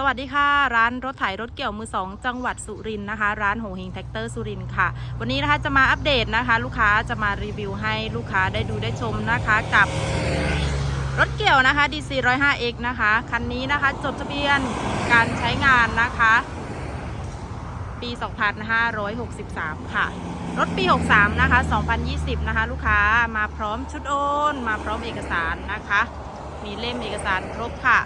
สวัสดีค่ะ ร้านรถไถรถเกี่ยวมือสองจังหวัดสุรินทร์นะคะ ร้านโหเฮงแท็กเตอร์สุรินทร์ค่ะ วันนี้นะคะจะมาอัปเดตนะคะ ลูกค้าจะมารีวิวให้ลูกค้าได้ดูได้ชมนะคะกับรถเกี่ยวนะคะ DC 105X นะคะ คันนี้นะคะจดทะเบียนการใช้งานนะคะ ปี 2563 ค่ะ รถปี 63 นะคะ 2020 นะคะ ลูกค้ามาพร้อมชุดโอน มาพร้อมเอกสารนะคะ มีเล่มเอกสารครบค่ะ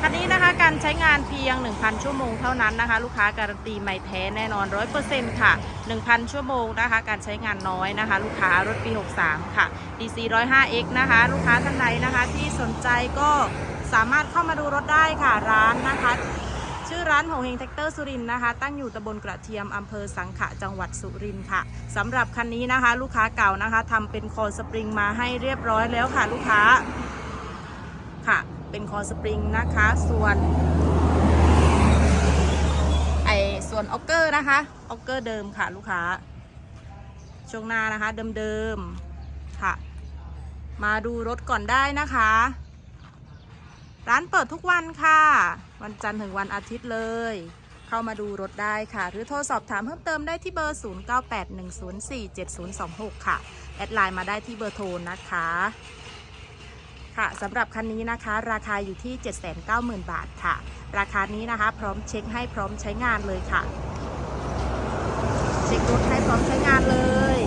คันนี้นะคะการใช้งานเพียง 1,000 ชั่วโมงเท่านั้นนะคะ ลูกค้าการันตีไม่แท้แน่นอน 100%ค่ะ 1,000 ชั่วโมงนะคะ การใช้งานน้อยนะคะ ลูกค้ารถปี 63 ค่ะ DC 105X นะคะ ลูกค้าท่านใดนะคะ ที่สนใจก็สามารถเข้ามาดูรถได้ค่ะร้านนะคะ ชื่อร้านโหงเฮงแท็กเตอร์สุรินนะคะ ตั้งอยู่ตำบลกระเทียมอำเภอสังขะจังหวัดสุรินทร์ค่ะสำหรับคันนี้นะคะ ลูกค้าเก่านะคะทำเป็นคอสปริงมาให้เรียบร้อยแล้วค่ะ ลูกค้า เป็นคอสปริงนะคะ ส่วน ไอส่วนออกเกอร์นะคะออกเกอร์เดิมค่ะลูกค้า ช่วงหน้านะคะ เดิมๆค่ะ มาดูรถก่อนได้นะคะ ร้านเปิดทุกวันค่ะ วันจันทร์ถึงวันอาทิตย์เลยเข้ามาดูรถได้ค่ะ หรือโทรสอบถามเพิ่มเติมได้ที่เบอร์ 0981047026 ค่ะ แอดไลน์มาได้ที่เบอร์โทรนะคะ ค่ะสำหรับคันนี้นะคะ ราคาอยู่ที่ 790,000 บาทค่ะ ราคานี้นะคะ พร้อมเช็คให้พร้อมใช้งานเลยค่ะ เช็ครถให้พร้อมใช้งานเลย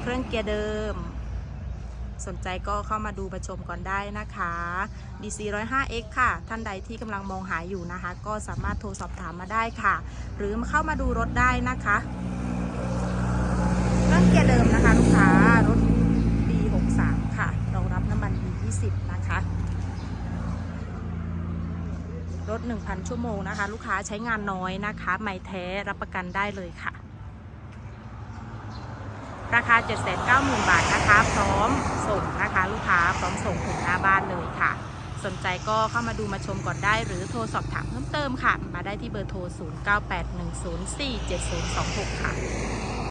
เครื่องเกียร์เดิม สนใจก็เข้ามาดูมาชมก่อนได้นะคะ DC 105X ค่ะ ท่านใดที่กำลังมองหาอยู่นะคะ ก็สามารถโทรสอบถามมาได้ค่ะ หรือมาเข้ามาดูรถได้นะคะ เครื่องเกียร์เดิมนะคะลูกค้ารถ B63 ค่ะรองรับน้ำมัน B20 นะคะ รถ 1,000 ชั่วโมงนะคะ ลูกค้าใช้งานน้อยนะคะ ไม่แท้รับประกันได้เลยค่ะ ราคา 790,000 บาทนะคะ พร้อมส่งนะคะ ลูกค้าพร้อมส่งถึงหน้าบ้านเลยค่ะ สนใจก็เข้ามาดูมาชมก่อนได้ หรือโทรสอบถามเพิ่มเติมค่ะ มาได้ที่เบอร์โทร 0981047026 ค่ะ